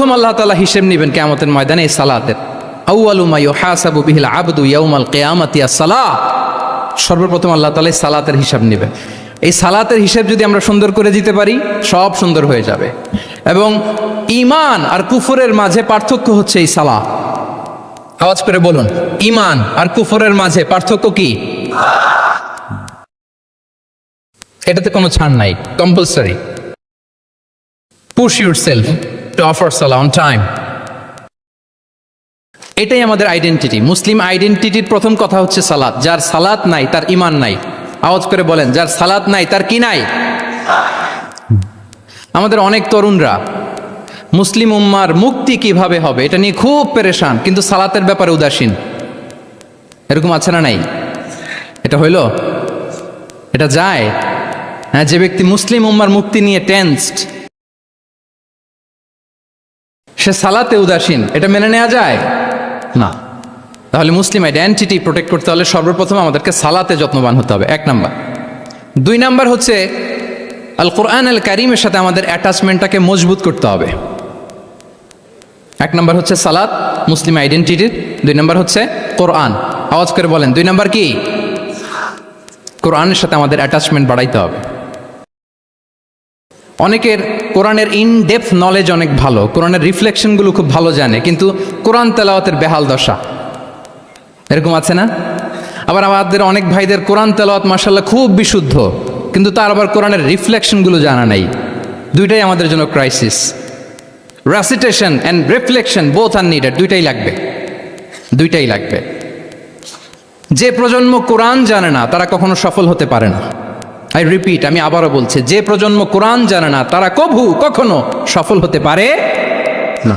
প্রথম আল্লাহ তালা হিসেব নেবেন কেয়ামতের ময়দানে এই সালাতের। সর্বপ্রথম আল্লাহ তালা সালাতের হিসাব নেবেন। এই সালাতের হিসেব যদি আমরা সুন্দর করে দিতে পারি, সব সুন্দর হয়ে যাবে। এবং ইমান আর কুফরের মাঝে পার্থক্য হচ্ছে এই সালা আওয়াজ করে বলুন ইমান আর কুফরের মাঝে পার্থক্য কি? এটাতে কোনো ছাড় নাই compulsory push yourself to offer সালা অন টাইম এটাই আমাদের আইডেন্টিটি মুসলিম আইডেন্টিটির প্রথম কথা হচ্ছে সালাত। যার সালাত নাই, তার ইমান নাই। আওয়াজ করে বলেন, যার সালাত নাই, তার কি নাই? আমাদের অনেক তরুণরা মুসলিম উম্মার মুক্তি কীভাবে হবে, এটা নিয়ে খুব পেরেশান, কিন্তু সালাতের ব্যাপারে উদাসীন। এরকম আছে না নাই? এটা হইল, এটা যায়। হ্যাঁ যে ব্যক্তি মুসলিম উম্মার মুক্তি নিয়ে টেন্সড সে সালাতে উদাসীন। এটা মেনে নেওয়া যায়? না। তাহলে মুসলিম আইডেন্টিটি প্রোটেক্ট করতে হলে সর্বপ্রথম আমাদেরকে সালাতে যত্নবান হতে হবে। এক নাম্বার। দুই নাম্বার হচ্ছে আল কোরআন আল কারিমের সাথে আমাদের অ্যাটাচমেন্টটাকে মজবুত করতে হবে। এক নম্বর হচ্ছে সালাত, মুসলিম আইডেন্টিটির দুই নম্বর হচ্ছে কোরআন। আওয়াজ করে বলেন। দুই নম্বর কি? কোরআনের সাথে আমাদের অ্যাটাচমেন্ট বাড়াইতে হবে। অনেকের কোরআনের ইন ডেপথ নলেজ অনেক ভালো, কোরআনের রিফ্লেকশনগুলো খুব ভালো জানে, কিন্তু কোরআন তেলাওয়াতের বেহাল দশা, এরকম আছে না? আবার আমাদের অনেক ভাইদের কোরআন তেলাওয়াত মাসাল্লাহ খুব বিশুদ্ধ, কিন্তু তার আবার কোরআনের রিফ্লেকশনগুলো জানা নাই। দুইটাই আমাদের জন্য crisis recitation and reflection both are needed দুইটাই লাগবে দুইটাই লাগবে। যে প্রজন্ম কোরআন জানে না, তারা কখনো সফল হতে পারে না। আই রিপিট আমি আবারও বলছি, যে প্রজন্ম কোরআন জানে না, তারা কভু কখনো সফল হতে পারে না।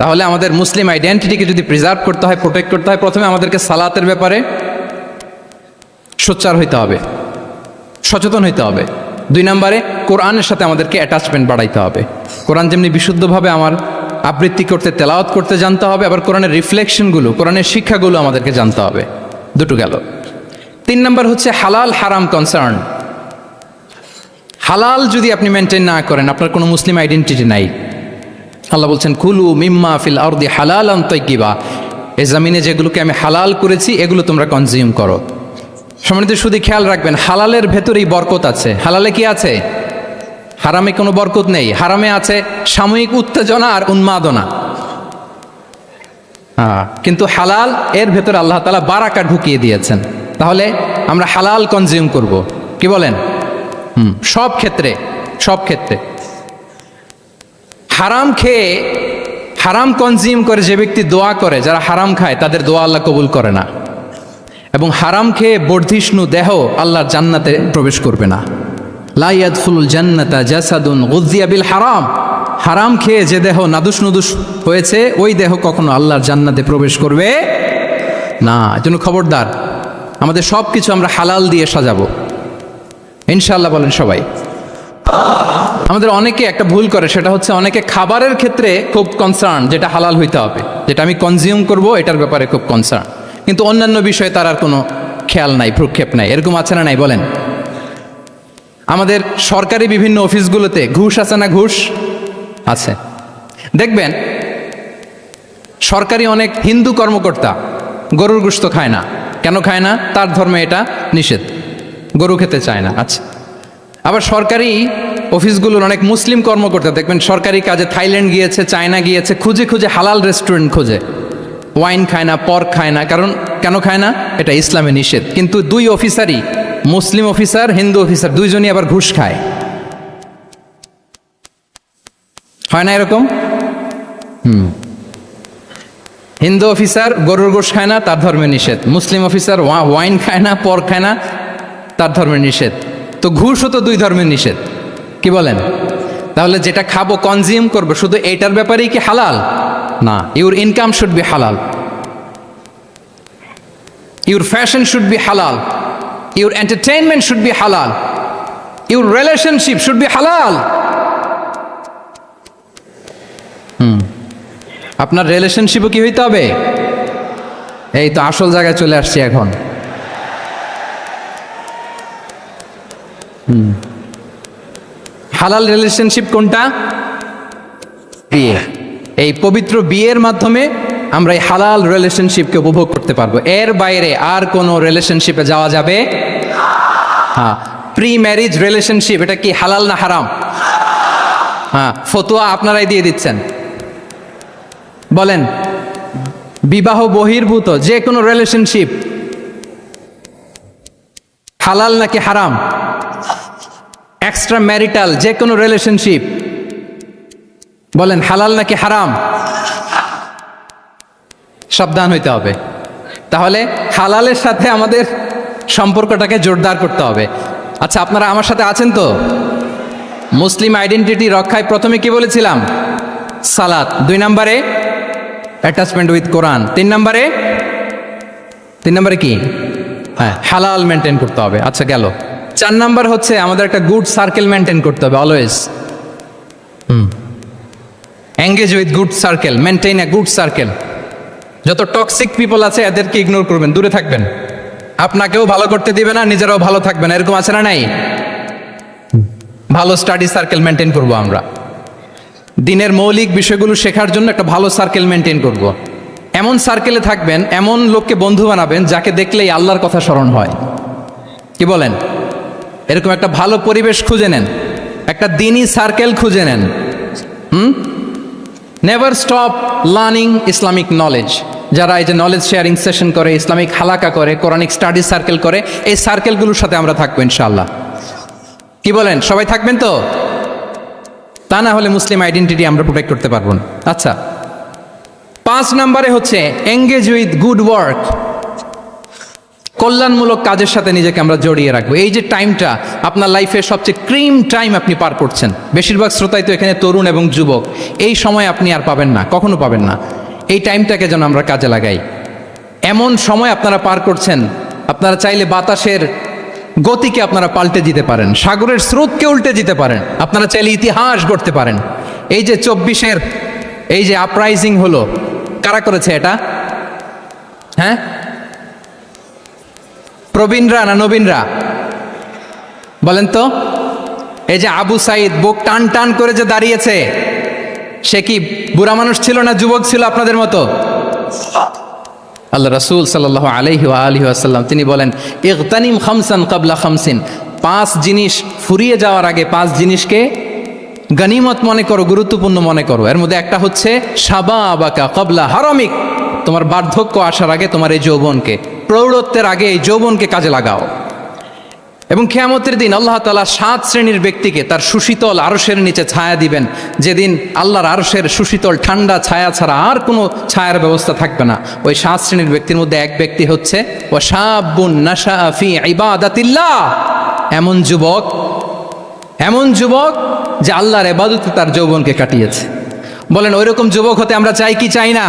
তাহলে আমাদের মুসলিম আইডেন্টিটিকে যদি প্রিজার্ভ করতে হয় প্রোটেক্ট করতে হয়, প্রথমে আমাদেরকে সালাতের ব্যাপারে সোচ্চার হইতে হবে, সচেতন হইতে হবে। দুই নম্বরে, কোরআনের সাথে আমাদেরকে অ্যাটাচমেন্ট বাড়াইতে হবে। কোরআন যেমনি বিশুদ্ধভাবে আমার আবৃত্তি করতে, তেলাওয়াত করতে জানতে হবে, আবার কোরআনের রিফ্লেকশনগুলো কোরআনের শিক্ষাগুলো আমাদেরকে জানতে হবে। দুটো গেল। তিন নম্বর হচ্ছে হালাল হারাম কনসার্ন হালাল যদি আপনি মেনটেন না করেন আপনার কোনো মুসলিম আইডেন্টিটি নাই। আল্লাহ বলছেন কুলু মিম্মা ফিল আরদি হালাল অন্তইকিবা এই জামিনে যেগুলোকে আমি হালাল করেছি এগুলো তোমরা কনজিউম করো। সম্মানিত শুধু খেয়াল রাখবেন হালালের ভেতরেই বরকত আছে। হালালে কি আছে? হারামে কোনো বরকত নেই। হারামে আছে সাময়িক উত্তেজনা আর উন্মাদনা। হ্যাঁ। কিন্তু হালাল এর ভেতরে আল্লাহ তালা বারাকা ঢুকিয়ে দিয়েছেন। তাহলে আমরা হালাল কনজিউম করব। কি বলেন? সব ক্ষেত্রে সব ক্ষেত্রে। হারাম খেয়ে, হারাম কনজিউম করে যে ব্যক্তি দোয়া করে, যারা হারাম খায়, তাদের দোয়া আল্লাহ কবুল করে না। এবং হারাম খেয়ে বর্ধিষ্ণু দেহ আল্লাহর জান্নাতে প্রবেশ করবে না। লাইয়াদ ফুল জান্নাতা জাসাদুন গুজিয়া বিল হারাম। হারাম খেয়ে যে দেহ নাদুস নুদুস হয়েছে, ওই দেহ কখনো আল্লাহর জান্নাতে প্রবেশ করবে না। এজন্য খবরদার, আমাদের সব কিছু আমরা হালাল দিয়ে সাজাবো। ইনশাল্লাহ বলেন সবাই। আমাদের অনেকে একটা ভুল করে, সেটা হচ্ছে অনেকে খাবারের ক্ষেত্রে খুব কনসার্ন যেটা হালাল হইতে হবে, যেটা আমি কনজিউম করব, এটার ব্যাপারে খুব কনসার্ন কিন্তু অন্যান্য বিষয়ে তার আর কোনো খেয়াল নাই, ভ্রুক্ষেপ নাই, এরকম আছে না নাই, বলেন। আমাদের সরকারি বিভিন্ন অফিসগুলোতে ঘুষ আছে না ঘুষ? আছে। দেখবেন, সরকারি অনেক হিন্দু কর্মকর্তা গরুর গোস্ত খায় না। কেন খায় না? তার ধর্মে এটা নিষেধ। গরু খেতে চায় না। আচ্ছা। আবার সরকারি অফিসগুলোর অনেক মুসলিম কর্মকর্তা, দেখবেন সরকারি কাজে থাইল্যান্ড গিয়েছে, চায়না গিয়েছে, খুঁজে খুঁজে হালাল রেস্টুরেন্ট খোঁজে। ওয়াইন খায় না পর্ক খায় না, কারণ কেন খায় না? এটা ইসলামে নিষেধ। কিন্তু দুই অফিসারই, মুসলিম অফিসার, হিন্দু অফিসার, দুইজনই আবার ঘুষ খায়। হয় না এরকম? হুম। হিন্দু অফিসার গরুর গোশ খায় না, তার ধর্মে নিষেধ। মুসলিম অফিসার ওয়াইন খায় না, পর খায় না তার ধর্মের নিষেধ। তো ঘুষও তো দুই ধর্মের নিষেধ। কি বলেন? তাহলে যেটা খাব কনজিউম করব, শুধু এইটার ব্যাপারেই কি হালাল? না your income should be halal your fashion should be halal your entertainment should be halal your relationship should be halal hmm. আপনার রিলেশনশিপও কি হইতে হবে? এই তো আসল জায়গায় চলে আসছি এখন। হালাল রিলেশনশিপ কোনটা? বিয়ে। এই পবিত্র বিয়ের মাধ্যমে আমরা এই হালাল রিলেশনশিপকে উপভোগ করতে পারব। এর বাইরে আর কোনো রিলেশনশিপে যাওয়া যাবে? হ্যাঁ প্রি ম্যারিজ রিলেশনশিপ এটা কি হালাল না হারাম? হ্যাঁ ফতোয়া আপনারাই দিয়ে দিচ্ছেন। বলেন, বিবাহ বহির্ভূত, যে কোনো রিলেশনশিপ হালাল নাকি হারাম? এক্সট্রা ম্যারিটাল যে কোনো রিলেশনশিপ বলেন, হালাল নাকি হারাম? সাবধান হইতে হবে। তাহলে হালালের সাথে আমাদের সম্পর্কটাকে জোরদার করতে হবে। আচ্ছা আপনারা আমার সাথে আছেন তো? মুসলিম আইডেন্টিটি রক্ষায় প্রথমে কি বলেছিলাম? সালাত। দুই নম্বরে অ্যাটাচমেন্ট উইথ কোরআন তিন নম্বরে তিন নম্বরে কি? হ্যাঁ হালাল মেনটেন করতে হবে। আচ্ছা গেল। চার নাম্বার হচ্ছে আমাদের একটা গুড সার্কেল মেনটেন করতে হবে always hmm. Engage with good circle maintain a good circle যত টক্সিক পিপল আছে এদেরকে ইগনোর করবেন দূরে থাকবেন। আপনাকেও ভালো করতে দিবে না নিজেরাও ভালো থাকবে না এরকম আছে না নাই? ভালো স্টাডি সার্কেল মেনটেন করব আমরা। দিনের মৌলিক বিষয়গুলো শেখার জন্য একটা ভালো সার্কেল মেনটেন করব। এমন সার্কেলে থাকবেন এমন লোককে বন্ধু বানাবেন যাকে দেখলেই আল্লাহর কথা স্মরণ হয়। কি বলেন? এরকম একটা ভালো পরিবেশ খুঁজে নেন। একটা দিনই সার্কেল খুঁজে নেন। হুম? Never stop learning Islamic knowledge যারা এই যে নলেজ শেয়ারিং সেশন করে ইসলামিক হালাকা করে কোরআনিক স্টাডি সার্কেল করে, এই সার্কেলগুলোর সাথে আমরা থাকব ইনশাআল্লাহ। কি বলেন? সবাই থাকবেন তো? তা না হলে মুসলিম আইডেন্টিটি আমরা প্রোটেক্ট করতে পারব না। আচ্ছা। পাঁচ নম্বরে হচ্ছে এঙ্গেজ উইথ গুড ওয়ার্ক কল্যাণমূলক কাজের সাথে নিজেকে আমরা জড়িয়ে রাখব। এই যে টাইমটা আপনার লাইফের সবচেয়ে ক্রিম টাইম আপনি পার করছেন। বেশিরভাগ শ্রোতাই তো এখানে তরুণ এবং যুবক। এই সময় আপনি আর পাবেন না, কখনো পাবেন না। এই টাইমটাকে যেন আমরা কাজে লাগাই। এমন সময় আপনারা পার করছেন, আপনারা চাইলে বাতাসের গতিকে আপনারা পাল্টে দিতে পারেন, সাগরের স্রোতকে উল্টে দিতে পারেন, আপনারা চাইলে ইতিহাস গড়তে পারেন। এই যে চব্বিশের, এই যে আপরাইজিং হলো, কারা করেছে এটা? হ্যাঁ? প্রবীণরা না নবীনরা? বলেন তো, এই যে আবু সাইদ বুক টান টান করে যে দাঁড়িয়েছে, সে কি বুড়া মানুষ ছিল না যুবক ছিল আপনাদের মতো? আল্লাহ রসুল সাল্লাহ আলহি আলহি আসাল্লাম তিনি বলেন, ইগতানিম খামসান কাবলা খামসিন। পাঁচ জিনিস ফুরিয়ে যাওয়ার আগে পাঁচ জিনিসকে গনিমত মনে করো, গুরুত্বপূর্ণ মনে করো। এর মধ্যে একটা হচ্ছে সাবা আবাকা কবলা হারমিক। তোমার বার্ধক্য আসার আগে তোমার এই যৌবনকে। প্রৌঢ়ত্বের আগে এই যৌবনকে কাজে লাগাও। এবং খেয়ামতের দিন আল্লাহ তালা সাত শ্রেণির ব্যক্তিকে তার সুশীতল আরসের নিচে ছায়া দিবেন। যেদিন আল্লাহর আরসের সুশীতল ঠান্ডা ছায়া ছাড়া আর কোনো ছায়ার ব্যবস্থা থাকবে না। ওই সাত শ্রেণির ব্যক্তির মধ্যে এক ব্যক্তি হচ্ছে ও শাবুন নাশা এমন যুবক এমন যুবক যে আল্লাহর এবাদতে তার যৌবনকে কাটিয়েছে। বলেন, ওইরকম যুবক হতে আমরা চাই কি চাই না?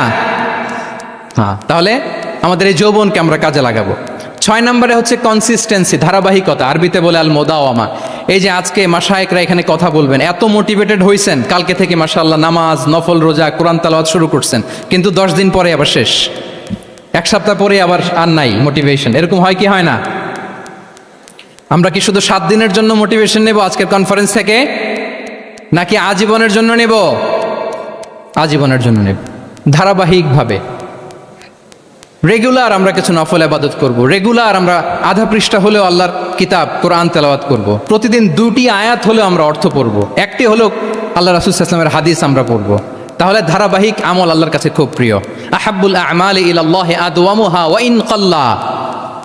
হ্যাঁ তাহলে আমাদের এই যৌবনকে আমরা কাজে লাগাবো। ছয় নম্বরে হচ্ছে কনসিস্টেন্সি ধারাবাহিকতা। আরবিতে বলে আল মোদাওয়ামা এই যে আজকে মাসায়করা এখানে কথা বলবেন, এত মোটিভেটেড হয়েছেন কালকে থেকে মাসাল্লাহ নামাজ, নফল রোজা, কোরআন তালাওয়াত শুরু করছেন, কিন্তু দশ দিন পরে আবার শেষ। এক সপ্তাহ পরে আবার আর নাই মোটিভেশন এরকম হয় কি হয় না? আমরা কি শুধু সাত দিনের জন্য মোটিভেশন নেব আজকের কনফারেন্স থেকে? নাকি আজীবনের জন্য নেব? আজীবনের জন্য নেব। ধারাবাহিকভাবে। রেগুলার আমরা কিছু নফল আবাদত করব। রেগুলার আমরা আধা পৃষ্ঠা হলেও আল্লাহর কিতাব, কোরআন তেলাওয়াত করব। প্রতিদিন দুটি আয়াত হলেও আমরা অর্থ পড়ব। একটি হলেও আল্লাহ রাসুলামের হাদিস আমরা পড়ব। তাহলে ধারাবাহিক আমল আল্লাহর কাছে খুব প্রিয়। আহাবুল আমাল ইলাল্লাহ আদওয়ামুহা ওয়া ইন কাল্লা।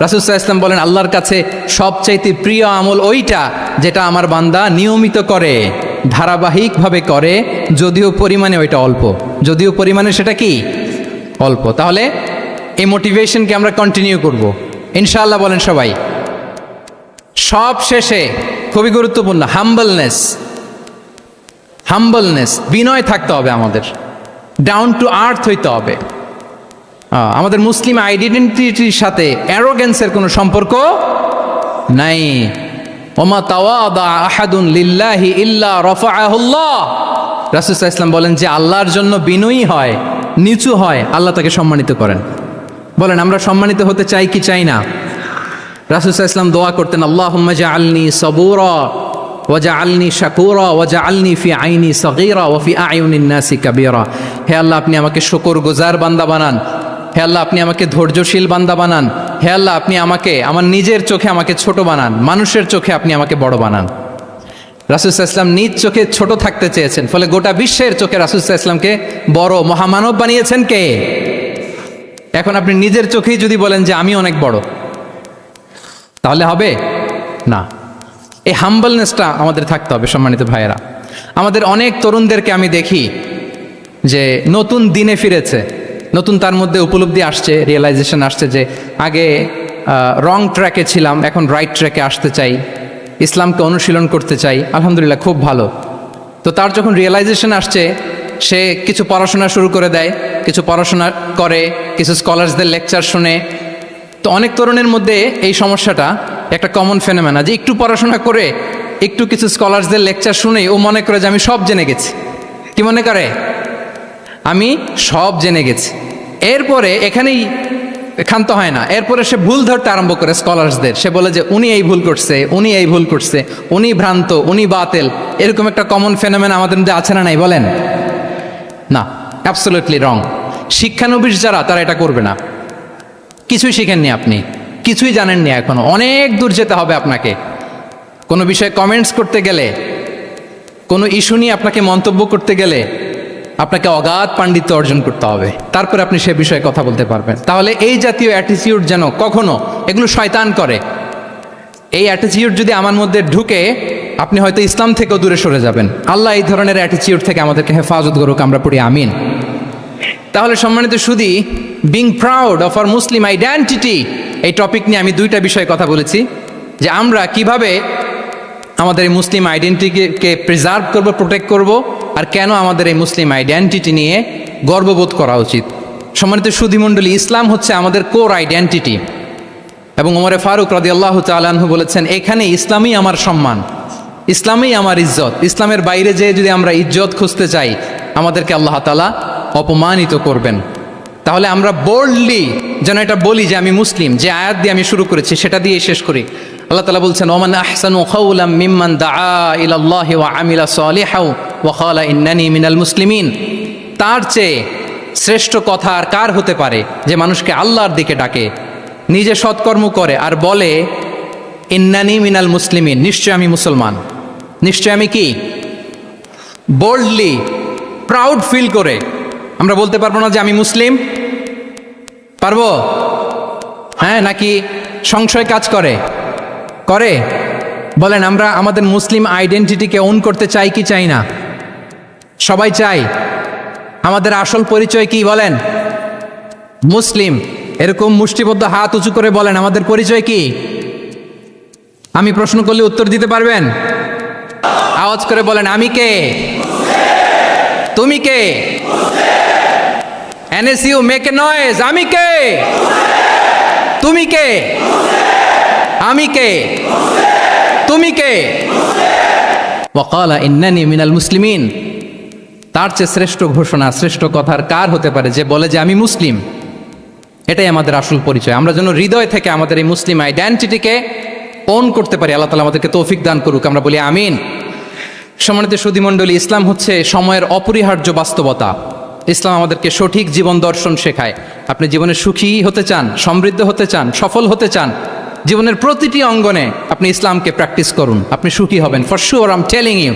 রাসুসাহ ইসলাম বলেন, আল্লাহর কাছে সবচাইতে প্রিয় আমল ওইটা যেটা আমার বান্দা নিয়মিত করে, ধারাবাহিকভাবে করে, যদিও পরিমাণে ওইটা অল্প। যদিও পরিমাণে সেটা কি? অল্প। তাহলে এই মোটিভেশনকে আমরা কন্টিনিউ করব। ইনশাআল্লাহ বলেন সবাই। সব শেষে খুবই গুরুত্বপূর্ণ হাম্বলনেস হাম্বলনেস বিনয় থাকতে হবে আমাদের। ডাউন টু আর্থ হইতে হবে। আমাদের মুসলিম আইডেন্টিটির সাথে অ্যারোগেন্সের কোনো সম্পর্ক নাই। ওমা তাওয়াদা আহাদুন লিল্লাহি ইল্লা রফাআহুল্লাহ। রাসূলুল্লাহ ইসলাম বলেন যে আল্লাহর জন্য বিনয়ী হয়, নিচু হয়, আল্লাহ তাকে সম্মানিত করেন। বলেন, আমরা সম্মানিত হতে চাই কি চাই না? রাসূলুল্লাহ ইসলাম দোয়া করতেন, আল্লাহুম্মা জাআলনি সাবুরা ওয়াজা আলনি শাকুরা ওয়াজা আলনি ফি আইনি সগীরা ওফি আইউনিন নাসি কাবিরা। হে আল্লাহ, আপনি আমাকে শকর গুজার বান্দা বানান। হে আল্লাহ, আপনি আমাকে ধৈর্যশীল বান্দা বানান। হে আল্লাহ, আপনি আমাকে, আমার নিজের চোখে আমাকে ছোট বানান। মানুষের চোখে আপনি আমাকে বড় বানান। রাসুসাহ ইসলাম নিজ চোখে ছোট থাকতে চেয়েছেন, ফলে গোটা বিশ্বের চোখে রাসুসাহ ইসলামকে বড় মহামানব বানিয়েছেন কে? এখন আপনি নিজের চোখেই যদি বলেন যে আমি অনেক বড়, তাহলে হবে? না। এই হাম্বলনেসটা আমাদের থাকতে হবে সম্মানিত ভাইয়েরা। আমাদের অনেক তরুণদেরকে আমি দেখি যে নতুন দিনে ফিরেছে, নতুন তার মধ্যে উপলব্ধি আসছে রিয়েলাইজেশন আসছে যে আগে রং ট্র্যাকে ছিলাম, এখন রাইট ট্র্যাকে আসতে চাই, ইসলামকে অনুশীলন করতে চাই, আলহামদুলিল্লাহ খুব ভালো। তো তার যখন রিয়েলাইজেশন আসছে সে কিছু পড়াশোনা শুরু করে দেয়, কিছু পড়াশোনা করে, কিছু স্কলার্সদের লেকচার শুনে। তো অনেক তরুণের মধ্যে এই সমস্যাটা একটা কমন ফেনোমেনা যে একটু পড়াশোনা করে, একটু কিছু স্কলার্সদের লেকচার শুনে ও মনে করে যে আমি সব জেনে গেছি। কি মনে করে? আমি সব জেনে গেছি। এরপরে এখানেই ক্ষান্ত হয় না। এরপরে সে ভুল ধরতে আরম্ভ করে স্কলার্সদের। সে বলে যে, উনি এই ভুল করছে, উনি এই ভুল করছে, উনি ভ্রান্ত, উনি বাতেল। এরকম একটা কমন ফেনোমেন আমাদের মধ্যে আছে না নাই? বলেন। না অ্যাবসোলিউটলি রং শিক্ষানবিশ যারা, তারা এটা করবে না। কিছুই শিখেননি আপনি, কিছুই জানেননি এখনও। অনেক দূর যেতে হবে আপনাকে। কোনো বিষয়ে কমেন্টস করতে গেলে, কোনো ইস্যু নিয়ে আপনাকে মন্তব্য করতে গেলে, আপনাকে অগাধ পাণ্ডিত্য অর্জন করতে হবে। তারপরে আপনি সে বিষয়ে কথা বলতে পারবেন। তাহলে এই জাতীয় অ্যাটিটিউড যেন কখনো, এগুলো শয়তান করে। এই অ্যাটিটিউড যদি আমার মধ্যে ঢুকে আপনি হয়তো ইসলাম থেকেও দূরে সরে যাবেন। আল্লাহ এই ধরনের অ্যাটিচিউড থেকে আমাদেরকে হেফাজত করুক, আমরা পড়ি আমিন। তাহলে সম্মানিত সুদী being proud of our Muslim identity এই টপিক নিয়ে আমি দুইটা বিষয়ে কথা বলেছি, যে আমরা কীভাবে আমাদের এই মুসলিম আইডেন্টিটিকে প্রিজার্ভ করব প্রোটেক্ট করব, আর কেন আমাদের এই মুসলিম আইডেন্টিটি নিয়ে গর্ববোধ করা উচিত। সম্মানিত সুধীমণ্ডলী ইসলাম হচ্ছে আমাদের কোর আইডেন্টিটি এবং ওমরে ফারুক রাদি আল্লাহ তালাহু বলেছেন, এখানে ইসলামই আমার সম্মান। ইসলামই আমার ইজ্জত। ইসলামের বাইরে যেয়ে যদি আমরা ইজ্জত খুঁজতে চাই, আমাদেরকে আল্লাহ তালা অপমানিত করবেন। তাহলে আমরা বোল্ডলি যেন এটা বলি যে আমি মুসলিম, যে আয়াত দিয়ে আমি শুরু করেছি, সেটা দিয়ে শেষ করি। আল্লাহ তালা বলছেন, ওমান আহসানু খাউলাম মিম্মান দা ইলাল্লাহি ওয়া আমিলা সালিহাও ওয়া খালা ইন্নানি মিনাল মুসলিমিন। তার চেয়ে শ্রেষ্ঠ কথা আর কার হতে পারে যে মানুষকে আল্লাহর দিকে ডাকে, নিজে সৎকর্ম করে আর বলে, ইন্নানি মিনাল মুসলিমিন নিশ্চয় আমি মুসলমান। নিশ্চয় আমি কি? বোল্ডলি প্রাউড ফিল করে। আমরা বলতে পারব না যে আমি মুসলিম। পারব? হ্যাঁ নাকি সংশয় কাজ করে? করে? বলেন, আমরা আমাদের মুসলিম আইডেন্টিটিকে ওন করতে চাই কি চাই না? সবাই চাই। আমাদের আসল পরিচয় কি বলেন? মুসলিম। এরকম মুষ্টিবদ্ধ হাত উঁচু করে বলেন, আমাদের পরিচয় কি? আমি প্রশ্ন করলে উত্তর দিতে পারবেন? আওয়াজ করে বলেন, আমি কে? তুমি কে? এনএসইউ মেক নয়েজ আমি কে? তুমি কে? আমি কে? তুমি কে? ওয়াকালা ইন্নানি মিনাল মুসলিমিন। তার চেয়ে শ্রেষ্ঠ ঘোষণা, শ্রেষ্ঠ কথার কার হতে পারে যে বলে যে আমি মুসলিম? এটাই আমাদের আসল পরিচয়। আমরা যেন হৃদয় থেকে আমাদের এই মুসলিম আইডেন্টিটিকে ওন করতে পারি। আল্লাহ তালা আমাদেরকে তৌফিক দান করুক। আমরা বলি আমিন। সম্মানিত সুদীমণ্ডলী ইসলাম হচ্ছে সময়ের অপরিহার্য বাস্তবতা। ইসলাম আমাদেরকে সঠিক জীবন দর্শন শেখায়। আপনি জীবনে সুখী হতে চান, সমৃদ্ধ হতে চান, সফল হতে চান, জীবনের প্রতিটি অঙ্গনে আপনি ইসলামকে প্র্যাকটিস করুন। আপনি সুখী হবেন for sure I'm telling you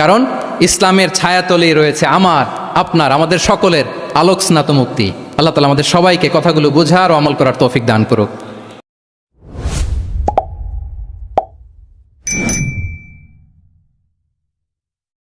কারণ ইসলামের ছায়াতলেই রয়েছে আমার, আপনার, আমাদের সকলের আলোক স্নাত মুক্তি আল্লাহ তালা আমাদের সবাইকে কথাগুলো বোঝার ও আমল করার তৌফিক দান করুক।